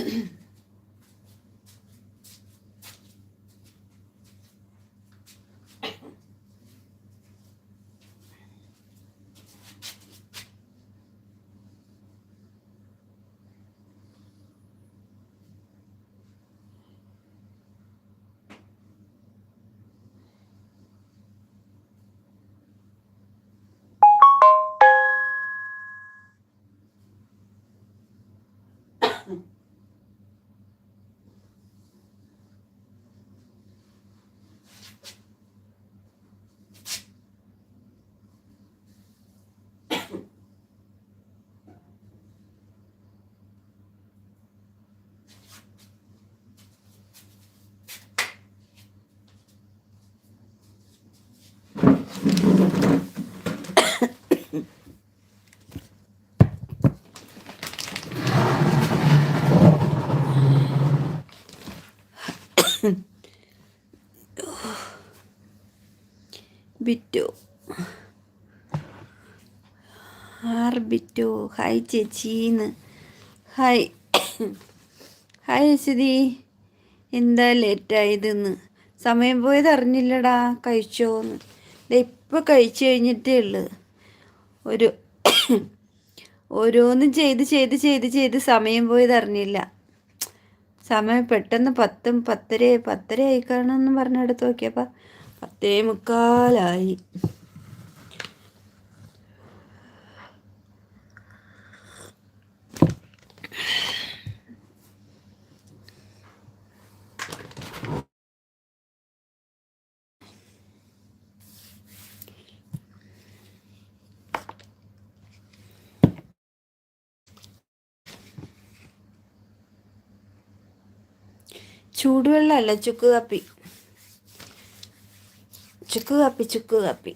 Mm-hmm. Bittu ആർ Bittu hi ചേച്ചീന്ന്. Hi hi ചേച്ചി എന്താ ലേറ്റായതെന്ന്. സമയം പോയത് അറിഞ്ഞില്ലടാ. കഴിച്ചോന്ന്. ഇപ്പം കഴിച്ചു കഴിഞ്ഞിട്ടേ ഉള്ളു. ഒരു ഓരോന്നും ചെയ്ത് ചെയ്ത് ചെയ്ത് ചെയ്ത് സമയം പോയത് അറിഞ്ഞില്ല. സമയം പെട്ടെന്ന് പത്തും പത്തര പത്തര ആയിക്കാണെന്ന് പറഞ്ഞെടുത്ത് നോക്കിയപ്പോൾ പത്തേ മുക്കാലായി. ചൂടുവെള്ളമല്ല ചുക്ക് കാപ്പി. ചുക്ക് കാപ്പി ചുക്ക് കാപ്പി.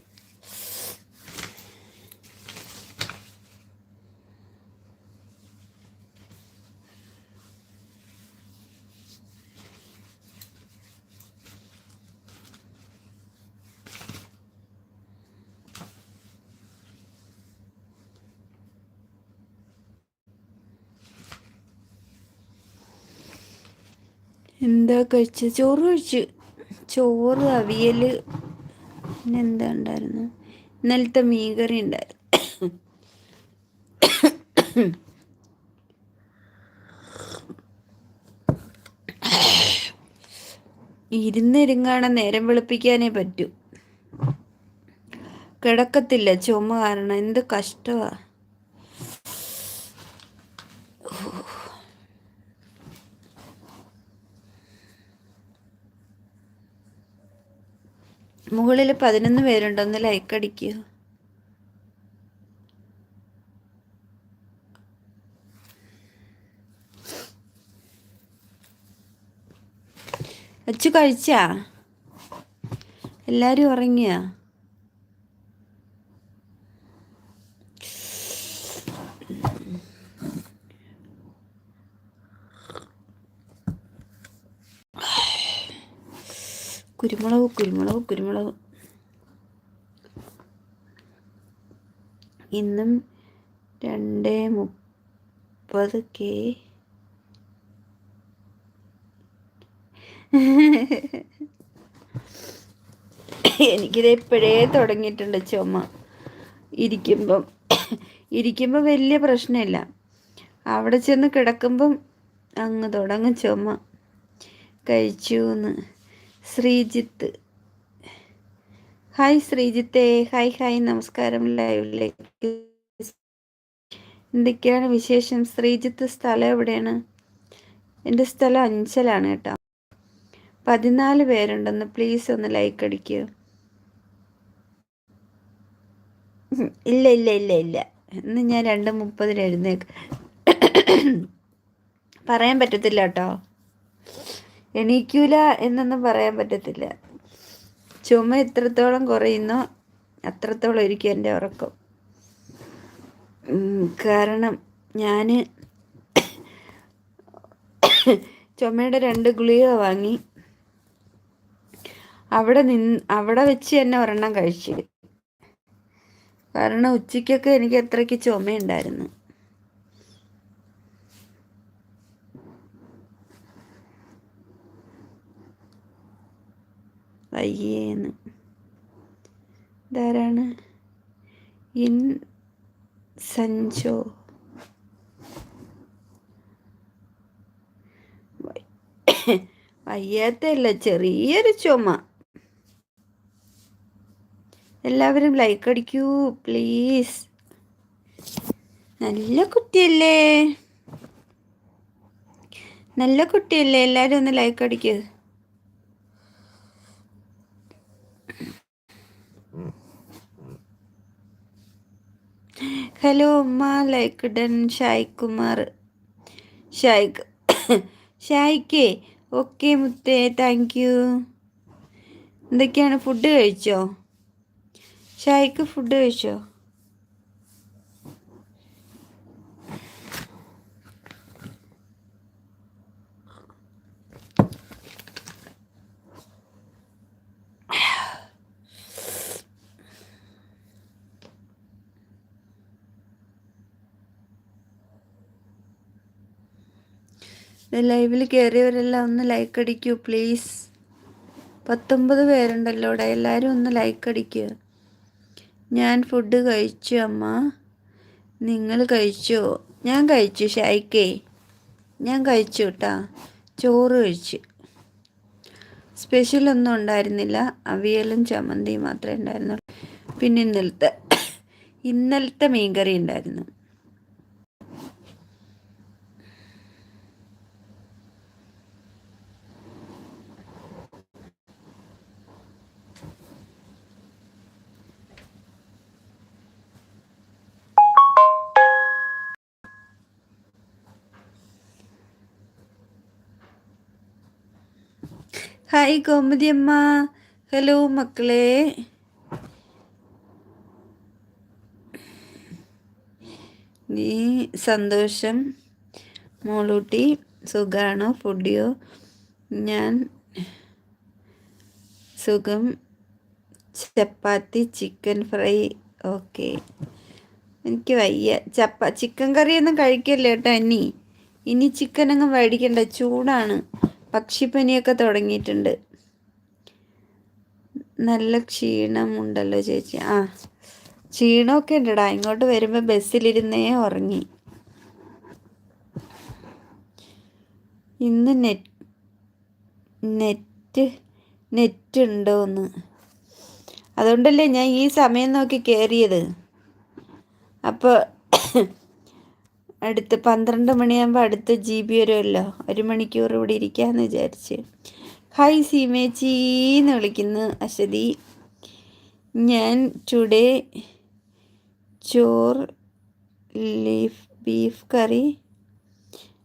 എന്താ കഴിച്ചത് ചോറ് കഴിച്ചു. ചോറ് അവിയൽ പിന്നെ എന്താ ഉണ്ടായിരുന്നു? ഇന്നലത്തെ മീൻകറി ഉണ്ടായിരുന്നു. ഇരുന്നിരുങ്ങാണ് നേരം വെളുപ്പിക്കാനേ പറ്റൂ. കിടക്കത്തില്ല ചുമ കാരണം. എന്ത് കഷ്ടമാണ് മുകളിൽ പതിനൊന്ന് പേരുണ്ടെന്ന് ലൈക്ക് അടിക്കുക അച്ചു കഴിച്ചാ? എല്ലാവരും ഉറങ്ങിയ? കുരുമുളക് കുരുമുളക് കുരുമുളക്. ഇന്നും രണ്ട് മുപ്പത് കെ. എനിക്കിത് എപ്പോഴേ തുടങ്ങിയിട്ടുണ്ട് ചുമ. ഇരിക്കുമ്പം ഇരിക്കുമ്പോൾ വലിയ പ്രശ്നമില്ല. അവിടെ ചെന്ന് കിടക്കുമ്പം അങ്ങ് തുടങ്ങും ചുമ. കഴിച്ചു എന്ന് ശ്രീജിത്ത്. ഹായ് ശ്രീജിത്തെ. Hi hi. നമസ്കാരം ലൈവിലേക്ക്. എന്തൊക്കെയാണ് വിശേഷം? ശ്രീജിത്ത് സ്ഥലം എവിടെയാണ്? എന്റെ സ്ഥലം അഞ്ചലാണ് കേട്ടോ. പതിനാല് പേരുണ്ടെന്ന് പ്ലീസ് ഒന്ന് ലൈക്ക് അടിക്കുക ഇല്ല ഇല്ല ഇല്ല ഇല്ല. ഇന്ന് ഞാൻ രണ്ട് മുപ്പതിന് എഴുന്നേക്ക്. പറയാൻ പറ്റത്തില്ല കേട്ടോ. എണീക്കൂല എന്നൊന്നും പറയാൻ പറ്റത്തില്ല. ചുമ എത്രത്തോളം കുറയുന്നോ അത്രത്തോളം ഇരിക്കും എന്റെ ഉറക്കം. കാരണം ഞാൻ ചുമയുടെ രണ്ട് ഗുളിക വാങ്ങി. അവിടെ നിന്ന് അവിടെ വെച്ച് തന്നെ ഒരെണ്ണം കഴിച്ചു. കാരണം ഉച്ചയ്ക്കൊക്കെ എനിക്ക് അത്രയ്ക്ക് ചുമയുണ്ടായിരുന്നു. വയ്യേന്ന് ഇതാരാണ്? ഇൻ സഞ്ചോ വയ്യാത്തല്ല ചെറിയൊരു ചുമ. എല്ലാവരും ലൈക്ക് അടിക്കൂ പ്ലീസ് നല്ല കുട്ടിയല്ലേ? നല്ല കുട്ടിയല്ലേ? എല്ലാവരും ഒന്ന് ലൈക്ക് അടിക്കൂ. ഹലോ ഉമ്മ ലൈക്ക് ഡൻ ഷായ് കുമാർ ഷായ്ക്ക് ഷായ്ക്കേ ഓക്കെ മുത്തേ താങ്ക് യു എന്തൊക്കെയാണ് ഫുഡ് കഴിച്ചോ? ഷായ്ക്ക് ഫുഡ് കഴിച്ചോ? ലൈവിൽ കയറിയവരെല്ലാം ഒന്ന് ലൈക്ക് അടിക്കൂ പ്ലീസ് പത്തൊമ്പത് പേരുണ്ടല്ലോ ഇവിടെ എല്ലാവരും ഒന്ന് ലൈക്ക് അടിക്കുക ഞാൻ ഫുഡ് കഴിച്ചു അമ്മ. നിങ്ങൾ കഴിച്ചോ? ഞാൻ കഴിച്ചു ഷൈക്കേ ഞാൻ കഴിച്ചു കേട്ടാ. ചോറ് കഴിച്ചു. സ്പെഷ്യലൊന്നും ഉണ്ടായിരുന്നില്ല. അവിയലും ചമ്മന്തിയും മാത്രമേ ഉണ്ടായിരുന്നുള്ളൂ. പിന്നെ ഇന്നലത്തെ ഇന്നലത്തെ മീൻകറി ഉണ്ടായിരുന്നു. ഹായ് കോമതി അമ്മ ഹലോ മക്കളെ നീ സന്തോഷം മോളൂട്ടി സുഖാണോ ഫുഡിയോ ഞാൻ സുഖം ചപ്പാത്തി ചിക്കൻ ഫ്രൈ ഓക്കെ എനിക്ക് വയ്യ. ചപ്പ ചിക്കൻ കറിയൊന്നും കഴിക്കല്ലേ കേട്ടോ ഇനി. ഇനി ചിക്കൻ അങ്ങ് മേടിക്കണ്ട. ചൂടാണ്. പക്ഷിപ്പനിയൊക്കെ തുടങ്ങിയിട്ടുണ്ട്. നല്ല ക്ഷീണമുണ്ടല്ലോ ചേച്ചി. ആ ക്ഷീണമൊക്കെ ഉണ്ടടാ. ഇങ്ങോട്ട് വരുമ്പോൾ ബസ്സിലിരുന്നേ ഉറങ്ങി. ഇന്ന് നെറ്റ് നെറ്റ് നെറ്റ് ഉണ്ടോന്ന് അതുകൊണ്ടല്ലേ ഞാൻ ഈ സമയം നോക്കി കയറിയത് അപ്പോൾ അടുത്ത് പന്ത്രണ്ട് മണിയാകുമ്പോൾ അടുത്ത ജി ബി വരുമല്ലോ. ഒരു മണിക്കൂർ ഇവിടെ ഇരിക്കാമെന്ന് വിചാരിച്ച്. ഹായ് സീമേച്ചി എന്ന് വിളിക്കുന്നു അശ്വതി. ഞാൻ ടുഡേ ചോർ ലീഫ് ബീഫ് കറി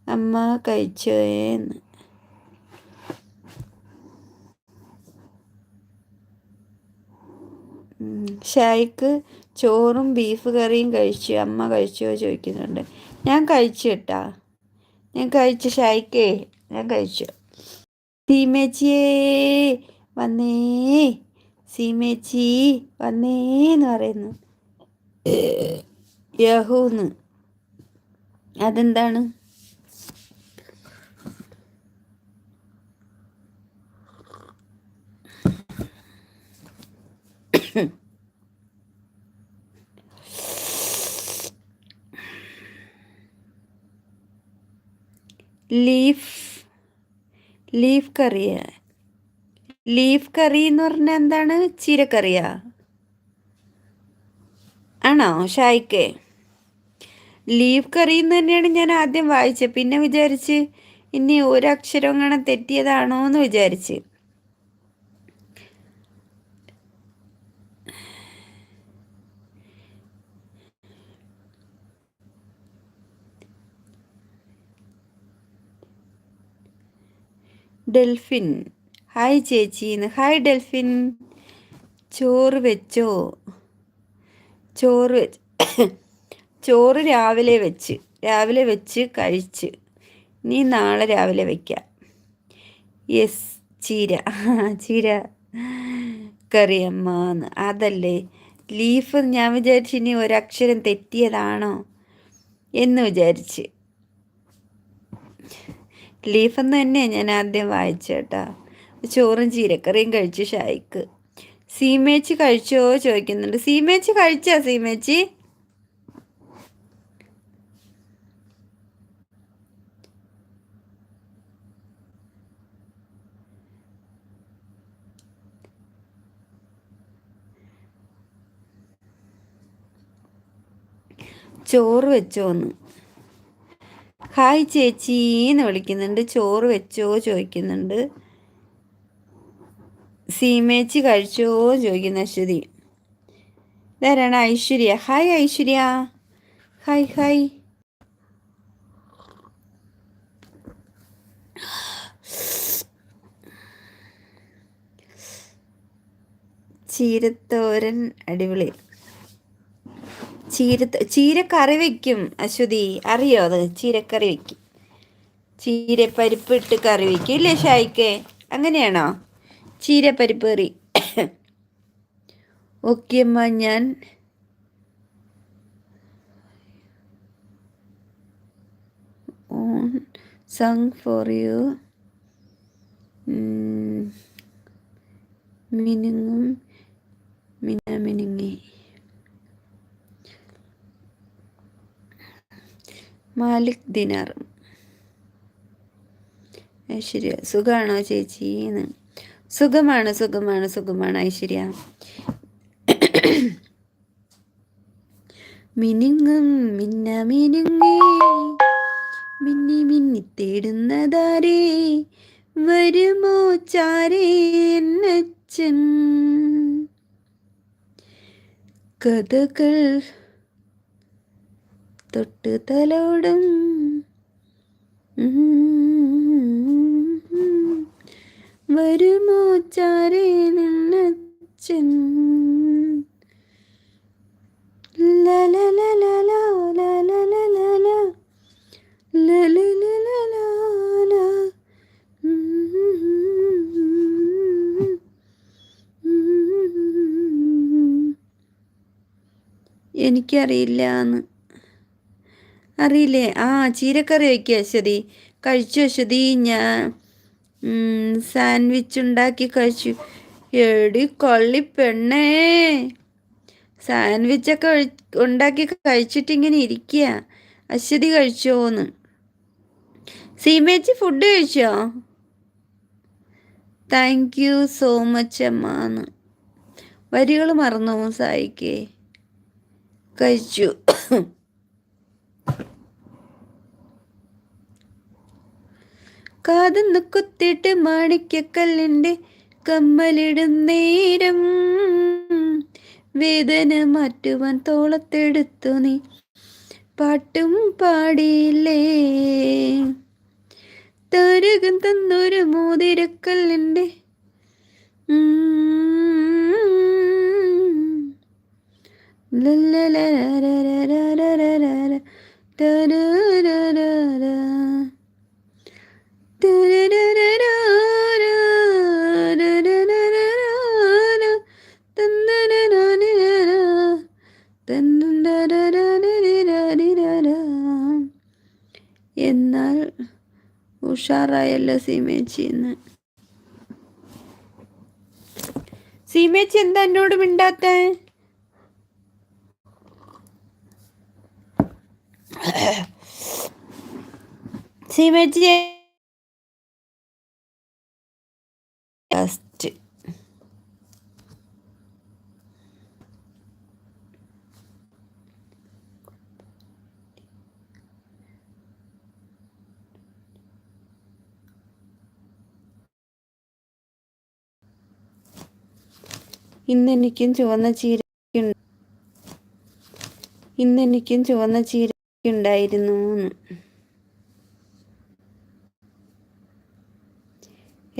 അമ്മ കഴിച്ചേന്ന് ഷായ്ക്ക് ചോറും ബീഫ് കറിയും കഴിച്ചു അമ്മ കഴിച്ചോ ചോദിക്കുന്നുണ്ട്. ഞാൻ കഴിച്ചു കേട്ടാ. ഞാൻ കഴിച്ചു ഷായ്ക്കേ ഞാൻ കഴിച്ചു. സീമേച്ചിയേ വന്നേ. സീമേച്ചി വന്നേ എന്ന് പറയുന്നു. യഹൂന്ന്. അതെന്താണ്? Leaf leaf curry leaf curry എന്ന് പറഞ്ഞാൽ എന്താണ്? ചീരക്കറിയാ. ആണോ? ഷായിക്കേ. ലീഫ് കറി എന്ന് തന്നെയാണ് ഞാൻ ആദ്യം വായിച്ചത്. പിന്നെ വിചാരിച്ച് ഇനി ഒരക്ഷരം അങ്ങനെ തെറ്റിയതാണോ എന്ന് വിചാരിച്ച്. ഡെൽഫിൻ. ഹായ് ചേച്ചിന്ന് ഹായ് ഡെൽഫിൻ. ചോറ് വെച്ചോ? ചോറ് വെച്ച് ചോറ് രാവിലെ വെച്ച് രാവിലെ വെച്ച് കഴിച്ച്. നീ നാളെ രാവിലെ വയ്ക്കാം യെസ് ചീര. ചീര കറിയമ്മന്ന് അതല്ലേ? ലീഫ് ഞാൻ വിചാരിച്ചു ഇനി ഒരക്ഷരം തെറ്റിയതാണോ എന്ന് വിചാരിച്ച്. ലീഫ് തന്നെയാണ് തന്നെ ഞാൻ ആദ്യം വായിച്ചു കേട്ടോ ചോറും ചീരക്കറിയും കഴിച്ചു ഷായിക്ക്. സീമേച്ചി കഴിച്ചോ ചോദിക്കുന്നുണ്ട്. സീമേച്ചി കഴിച്ചാ സീമേച്ചി? ചോറ് വെച്ചോന്ന്. ഹായ് ചേച്ചി എന്ന് വിളിക്കുന്നുണ്ട്. ചോറ് വെച്ചോ ചോദിക്കുന്നുണ്ട്. സീമേച്ചി കഴിച്ചോ ചോദിക്കുന്ന അശ്വതി. ഇതാരാണ് Aishwarya. Hi Aishwarya. Hi hi. ചീരത്തോരൻ അടിപൊളി. ചീര ചീരക്കറി വെക്കും അശ്വതി. അറിയോ അത്? ചീരക്കറി വെക്കും. ചീരപ്പരിപ്പ് ഇട്ട് കറി വെക്കും ഇല്ലേ ഷായിക്ക്? അങ്ങനെയാണോ? ചീരപ്പരിപ്പ് കറി. ഓക്കെ അമ്മ ഞാൻ സങ് ഫോർ യു. മിനുങ്ങും മിന മിനുങ്ങി. മാലിക് ദിനാർ. ഐശ്വര്യ സുഖമാണോ ചേച്ചി എന്ന്. സുഖമാണ് സുഖമാണ് സുഖമാണ് ഐശ്വര്യ. മിനുങ്ങും മിന്ന മിനുങ്ങേ മിന്നി മിന്നി തേടുന്നതാരേ വരുമോ ചാരേ കഥകൾ തൊട്ട് തലോടും വരുമോ ചാരേ നിന്നച്ചൻ എനിക്കറിയില്ല എന്ന് അറിയില്ലേ? ആ ചീരക്കറി വയ്ക്കുക അശ്വതി. കഴിച്ചു അശ്വതി? ഞാൻ സാൻഡ്വിച്ച് ഉണ്ടാക്കി കഴിച്ചു. എടി കൊള്ളി പെണ്ണേ. സാൻഡ്വിച്ചൊക്കെ ഉണ്ടാക്കി കഴിച്ചിട്ട് ഇങ്ങനെ ഇരിക്കുക അശ്വതി കഴിച്ചോന്ന്. സീമേച്ചി ഫുഡ് കഴിച്ചോ? താങ്ക് യു സോ മച്ച് അമ്മാന്ന്. വരികൾ മറന്നു സായിക്കേ? കഴിച്ചു. കാതെന്ന് കുത്തിട്ട് മാണിക്കക്കല്ലിന്റെ കമ്മലിടും നേരം. വേദന മാറ്റുവാൻ തോളത്തെടുത്തു നീ. പാട്ടും പാടിയില്ലേ? തരകം തന്നൊരു മോതിരക്കല്ലിന്റെ ലല്ല എന്നാൽ ഉഷാറായല്ലോ സീമേച്ചി എന്ന് സീമേച്ചി എന്താ എന്നോട് മിണ്ടാത്ത സീമേച്ചി ലാസ്റ്റ് ഇന്നെനിക്കും ചുവന്ന ചീര ഇന്നെനിക്കും ചുവന്ന ചീര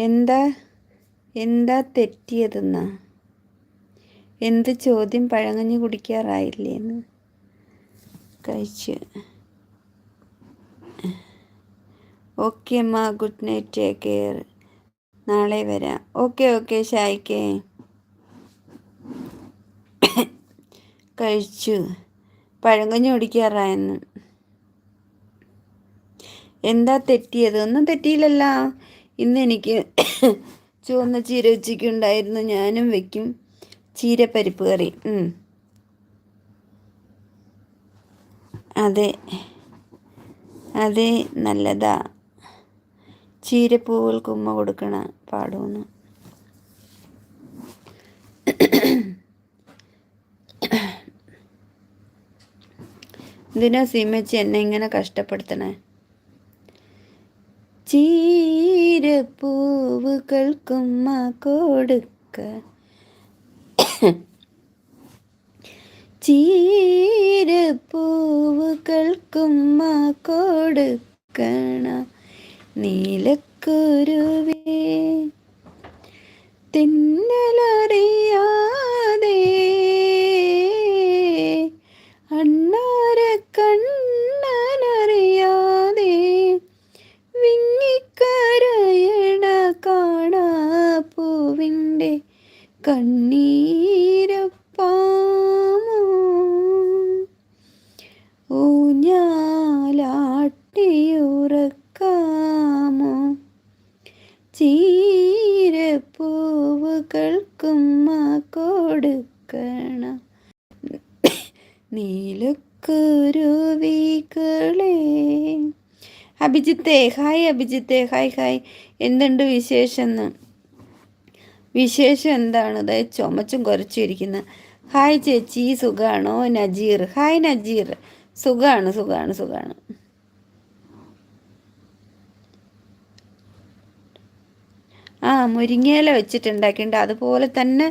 എന്താ എന്താ തെറ്റിയതെന്ന? എന്ത് ചോദ്യം പഴങ്ങഞ്ഞ് കുടിക്കാറായില്ലേന്ന്? കഴിച്ച്. ഓക്കെ അമ്മ ഗുഡ് നൈറ്റ് ടേക്ക് കെയർ. നാളെ വരാം. ഓക്കെ ഓക്കെ ഷായിക്കേ. കഴിച്ചു. പഴങ്കഞ്ഞ് കുടിക്കാറായെന്ന്. എന്താ തെറ്റിയത്? ഒന്നും തെറ്റിയില്ലല്ലോ. ഇന്ന് എനിക്ക് ചുവന്ന ചീര ഉച്ചയ്ക്കുണ്ടായിരുന്നു ഞാനും വെക്കും. ചീരപ്പരിപ്പ് കറി. അതെ. അതെ നല്ലതാ. ചീരപ്പൂവുകൾക്ക് ഉമ്മ കൊടുക്കണ പാടുമെന്ന് എന്തിനാ സീമച്ചി എന്നെ ഇങ്ങനെ കഷ്ടപ്പെടുത്തണേ? ചീരപ്പൂവുകൾക്കുമ്മ കൊടുക്ക. ചീരപ്പൂവുകൾക്കുമ്മ കൊടുക്കണ നീലക്കുരുവേ. തിന്നലറിയാതെ കണ്ണീരപ്പാമോ? ഊഞ്ഞാലാട്ടിയുറക്കാമോ? ചീരപ്പൂവുകൾക്കുമ്മ കൊടുക്കണ നീലക്കുരുവികളെ. അഭിജിത്തെ ഹായ് അഭിജിത്തെ ഹായ് ഹായ്. എന്തുണ്ട് വിശേഷം വിശേഷം എന്താണ്? അതായത് ചുമച്ചും കുറച്ചിരിക്കുന്ന ഹായ് ചേച്ചി സുഖാണോ? നജീർ. ഹായ് നജീർ. സുഖാണ് സുഖാണ് സുഖാണ്. ആ മുരിങ്ങയില വെച്ചിട്ടുണ്ടാക്കിണ്ട് അതുപോലെ തന്നെ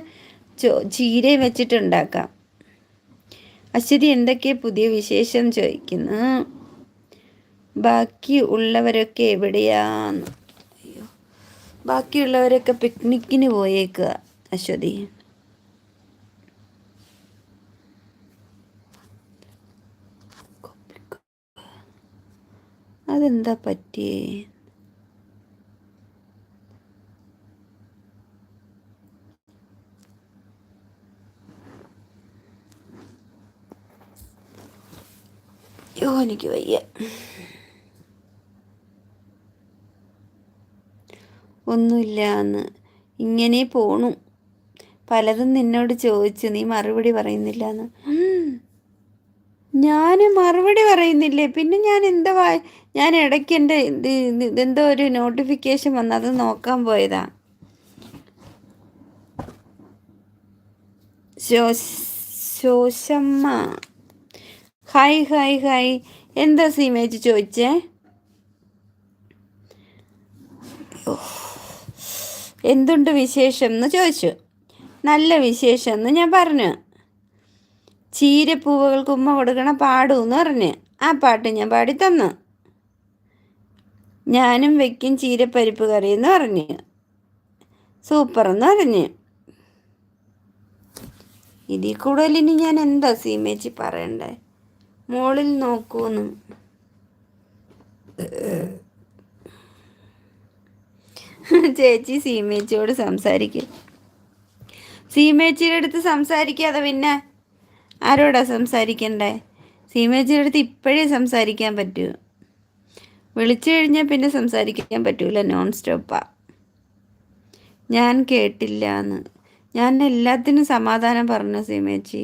ചീരയും വെച്ചിട്ടുണ്ടാക്കാം. അശ്വതി എന്തൊക്കെ പുതിയ വിശേഷം ചോദിക്കുന്നു? ബാക്കി ഉള്ളവരൊക്കെ എവിടെയാന്ന്? ബാക്കിയുള്ളവരൊക്കെ പിക്നിക്കിന് പോയേക്കുക അശ്വതി. അതെന്താ പറ്റിയേ? യോ എനിക്ക് വയ്യ. ഒന്നുമില്ല എന്ന് ഇങ്ങനെ പോണു. പലതും നിന്നോട് ചോദിച്ചു. നീ മറുപടി പറയുന്നില്ല എന്ന് ഞാൻ മറുപടി പറയുന്നില്ലേ? പിന്നെ ഞാൻ എന്താ വാ- ഞാൻ ഇടയ്ക്ക് എന്റെ ഇത് ഇത് ഇതെന്തോ ഒരു നോട്ടിഫിക്കേഷൻ വന്ന്. അത് നോക്കാൻ പോയതാ. ശോശ്- ശോശമ്മ. ഹായ് ഹായ് ഹായ് എന്താ സീമേജ് ചോദിച്ചേ? ഓ, എന്തുണ്ട് വിശേഷം എന്ന് ചോദിച്ചു. നല്ല വിശേഷം എന്ന് ഞാൻ പറഞ്ഞു. ചീരപ്പൂവുകൾക്ക് ഉമ്മ കൊടുക്കണ പാടൂ എന്ന് പറഞ്ഞ്. ആ പാട്ട് ഞാൻ പാടി തന്നു ഞാനും വെക്കും ചീരപ്പരിപ്പ് കറി എന്ന് പറഞ്ഞു. സൂപ്പർ എന്ന് പറഞ്ഞു. ഇതിൽ കൂടുതൽ ഇനി ഞാൻ എന്താ സീമേച്ചി പറയണ്ടേ? മോളിൽ നോക്കൂന്ന്. ചേച്ചി സീമേച്ചിയോട് സംസാരിക്കും. സീമേച്ചിയുടെ അടുത്ത് സംസാരിക്കാതെ പിന്നെ ആരോടാ സംസാരിക്കണ്ടേ? സീമേച്ചിയുടെ അടുത്ത് ഇപ്പോഴേ സംസാരിക്കാൻ പറ്റൂ. വിളിച്ചു കഴിഞ്ഞാൽ പിന്നെ സംസാരിക്കാൻ പറ്റൂല നോൺ സ്റ്റോപ്പാ ഞാൻ കേട്ടില്ല എന്ന് ഞാൻ എല്ലാത്തിനും സമാധാനം പറഞ്ഞു സീമേച്ചി.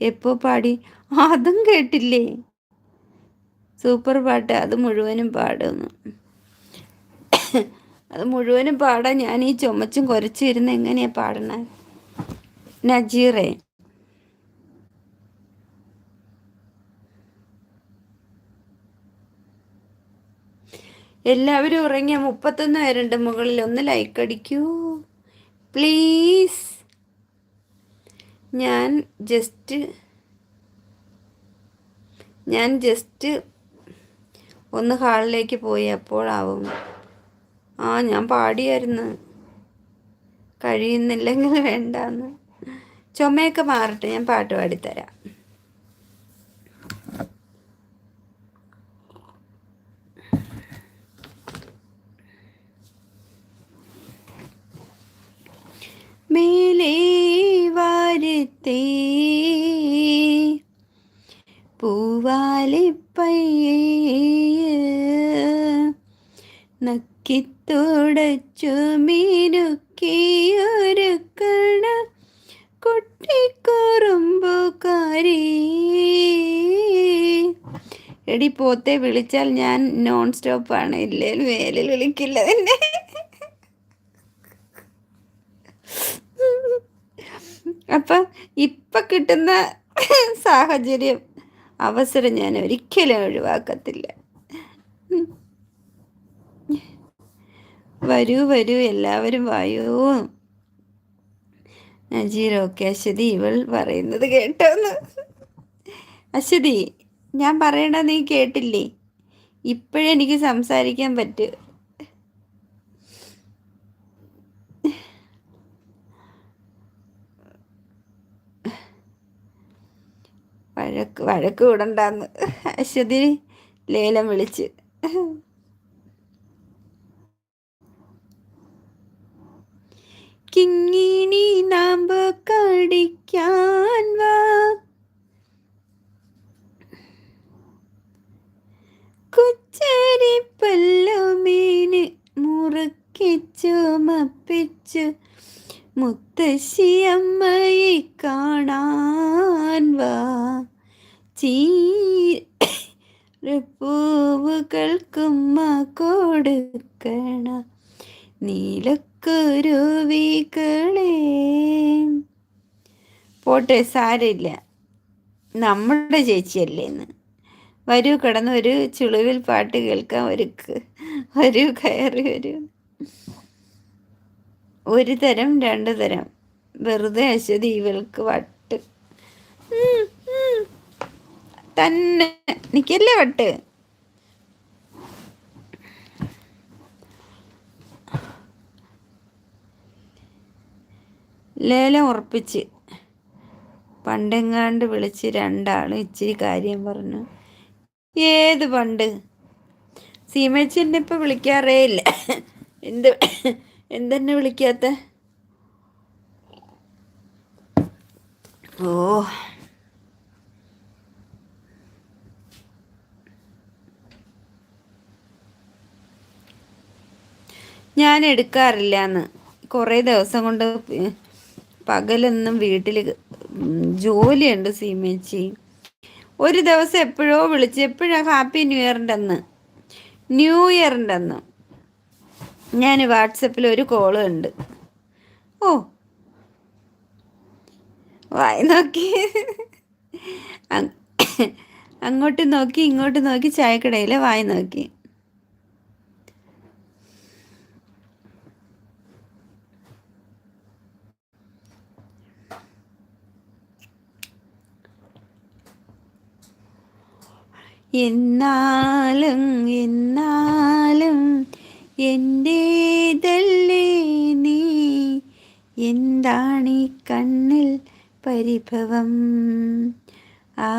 എപ്പോൾ പാടി? അതും കേട്ടില്ലേ? സൂപ്പർ പാട്ട് അത് മുഴുവനും പാടുന്നു. അത് മുഴുവനും പാടാൻ ഞാൻ ഈ ചുമച്ചും കുരച്ചിരുന്ന് എങ്ങനെയാ പാടണേ? നജീറേ. എല്ലാവരും ഉറങ്ങിയ മുപ്പത്തൊന്ന് പേരുണ്ട് മുകളിൽ. ഒന്ന് ലൈക്ക് അടിക്കൂ. പ്ലീസ് ഞാൻ ജസ്റ്റ് ഞാൻ ജസ്റ്റ് ഒന്ന് ഹാളിലേക്ക് പോയി അപ്പോഴാവും ആ ഞാൻ പാടിയായിരുന്നു. കഴിയുന്നില്ലെങ്കിൽ വേണ്ടാന്ന്. ചുമയൊക്കെ മാറട്ടെ ഞാൻ പാട്ട് പാടിത്തരാം. പോത്തെ വിളിച്ചാൽ ഞാൻ നോൺ സ്റ്റോപ്പാണ് ഇല്ലേ മേലിൽ വിളിക്കില്ല തന്നെ അപ്പം ഇപ്പം കിട്ടുന്ന സാഹചര്യം അവസരം ഞാൻ ഒരിക്കലും ഒഴിവാക്കത്തില്ല. വരൂ വരൂ എല്ലാവരും വായോ. ഓക്കെ. അശ്വതി ഇവൾ പറയുന്നത് കേട്ടോന്ന്. അശ്വതി ഞാൻ പറയണ നീ കേട്ടില്ലേ? ഇപ്പോഴെനിക്ക് സംസാരിക്കാൻ പറ്റു. വഴക്ക് വഴക്ക് വിടണ്ടെന്ന്. അശ്വതി ലേലം വിളിച്ച്. കിങ്ങിണി നാമ്പ് കടിക്കാൻ വാ. കുച്ചരിപ്പല്ലുമീന് മുറുക്കിച്ചു മപ്പിച്ചു മുത്തശ്ശിയമ്മയെ കാണാൻ വാ. ചീരപ്പൂവുകൾക്കുമ്മ കൊടുക്കണ. നീലക്കുരുവികളെ. പോട്ടെ സാരില്ല നമ്മുടെ ചേച്ചിയല്ലേ എന്ന് വരൂ കിടന്ന് ഒരു ചുളിവിൽ പാട്ട് കേൾക്കാൻ ഒരുക്ക്. വരൂ കയറി വരൂ. ഒരു തരം രണ്ട് തരം. വെറുതെ അശ്വതി ഇവൾക്ക് വട്ട്. തന്നെ. നിക്കല്ലേ വട്ട്? ലേലം ഉറപ്പിച്ച്. പണ്ടെങ്ങാണ്ട് വിളിച്ച് രണ്ടാളും ഇച്ചിരി കാര്യം പറഞ്ഞു. ഏത് പണ്ട്? സീമേച്ചി എന്നെ ഇപ്പം വിളിക്കാറേ ഇല്ല. എന്ത് എന്തെന്നെ വിളിക്കാത്ത? ഓ. ഞാൻ എടുക്കാറില്ല എന്ന് കുറേ ദിവസം കൊണ്ട് പകലൊന്നും വീട്ടിൽ ജോലിയുണ്ട് സീമേച്ചി. ഒരു ദിവസം എപ്പോഴോ വിളിച്ച് എപ്പോഴാണ് ഹാപ്പി ന്യൂ ഇയറിന്റെ അന്ന് ന്യൂ ഇയറിന്റെ അന്ന് ഞാൻ വാട്സപ്പിൽ ഒരു കോൾ ഉണ്ട് ഓ. വായി നോക്കി. അങ്ങോട്ട് നോക്കി ഇങ്ങോട്ട് നോക്കി ചായക്കടയിൽ വായി നോക്കി. എന്നാലും എന്നാലും എന്റേതല്ലേ നീ? എന്താണീ കണ്ണിൽ പരിഭവം? ആ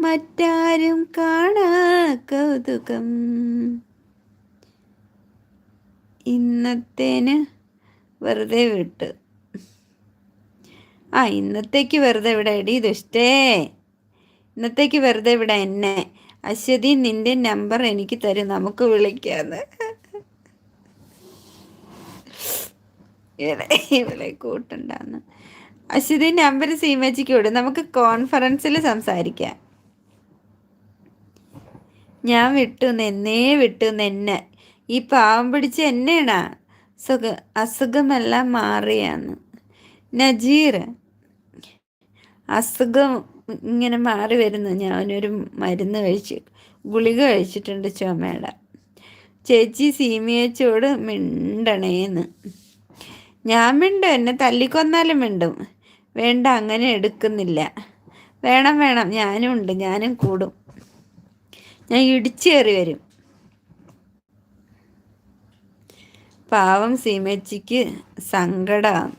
മറ്റാരും കാണാ കൗതുകം. ഇന്നത്തേന് വെറുതെ വിട്ട്. ആ ഇന്നത്തേക്ക് വെറുതെ ഇവിടെ എടി ദുഷ്ടേ. ഇന്നത്തേക്ക് വെറുതെ ഇവിടെ എന്നെ. അശ്വതി നിന്റെ നമ്പർ എനിക്ക് തരും. നമുക്ക് വിളിക്കാന്ന്. ഇവിടെ കൂട്ടുണ്ടാന്ന്. അശ്വതി നമ്പർ സീമച്ചിക്ക് വിടും. നമുക്ക് കോൺഫറൻസിൽ സംസാരിക്കാം. ഞാൻ വിട്ടു എന്നേ വിട്ടു എന്നെ. ഈ പാവം പിടിച്ച് എന്നെയാണാ സുഖ അസുഖമെല്ലാം മാറിയാന്ന്. നജീർ അസുഖം ഇങ്ങനെ മാറി വരുന്നു. ഞാനൊരു മരുന്ന് കഴിച്ച് ഗുളിക കഴിച്ചിട്ടുണ്ട് ചുമയുടെ. ചേച്ചി സീമിയച്ചോട് മിണ്ടണേന്ന്. ഞാൻ മിണ്ടും. എന്നെ തല്ലിക്കൊന്നാലും മിണ്ടും. വേണ്ട അങ്ങനെ എടുക്കുന്നില്ല. വേണം വേണം. ഞാനും ഉണ്ട്. ഞാനും കൂടും. ഞാൻ ഇടിച്ചേറി വരും. പാവം സീമച്ചിക്ക് സങ്കടമാണ്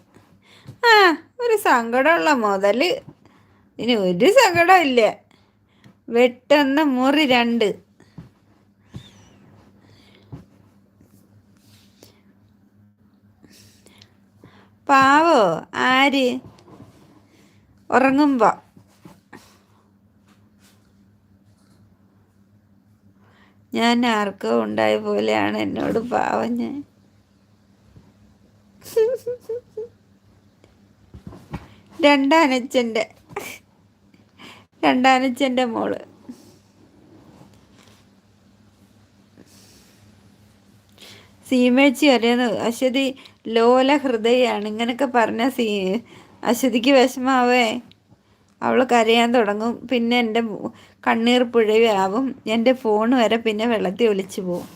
ആ ഒരു സങ്കടമുള്ള മുതൽ ഇനി ഒരു സങ്കടം ഇല്ല വെട്ടെന്ന മുറി രണ്ട്. പാവോ? ആര്? ഉറങ്ങുമ്പോ. ഞാൻ ആർക്കോ ഉണ്ടായ പോലെയാണ് എന്നോട് പാവം ഞാൻ. രണ്ടാനച്ഛന്റെ രണ്ടാനച്ഛന്റെ മോൾ. സീമേച്ചി അറിയാന്ന് അശ്വതി ലോല ഹൃദയാണ്. ഇങ്ങനൊക്കെ പറഞ്ഞ സീ അശ്വതിക്ക് വിഷമാവേ. അവൾ കരയാൻ തുടങ്ങും. പിന്നെ എന്റെ കണ്ണീർ പുഴയാവും. എന്റെ ഫോൺ വരെ പിന്നെ വെള്ളത്തിൽ ഒലിച്ചു പോവും.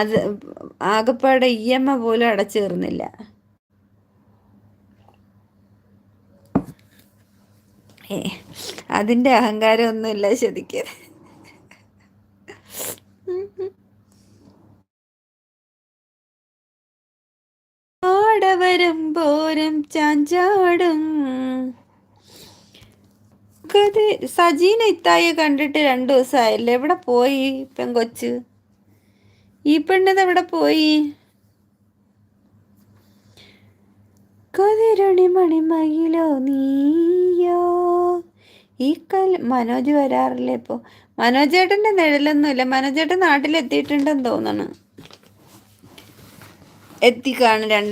അത് ആകപ്പാടെ ഇ എം എ പോലും അടച്ചേർന്നില്ല അതിന്റെ അഹങ്കാരമൊന്നുമില്ല ശരിക്കും. ആടവരം പോരം ചാഞ്ചാടും. സജീന ഇത്തായെ കണ്ടിട്ട് രണ്ടു ദിവസമായല്ലേ? എവിടെ പോയി പെങ്കൊച്ച്? ഈ പെണ്ണത് എവിടെ പോയി? കതിരണി മണിമയിലോ നീയോ? ഈ കൽ മനോജ് വരാറില്ലേ ഇപ്പോൾ മനോജേട്ടന്റെ നിഴലൊന്നുമില്ല. മനോജേട്ടൻ നാട്ടിലെത്തിയിട്ടുണ്ടെന്ന് തോന്നണം. എത്തിക്കാണ് രണ്ട്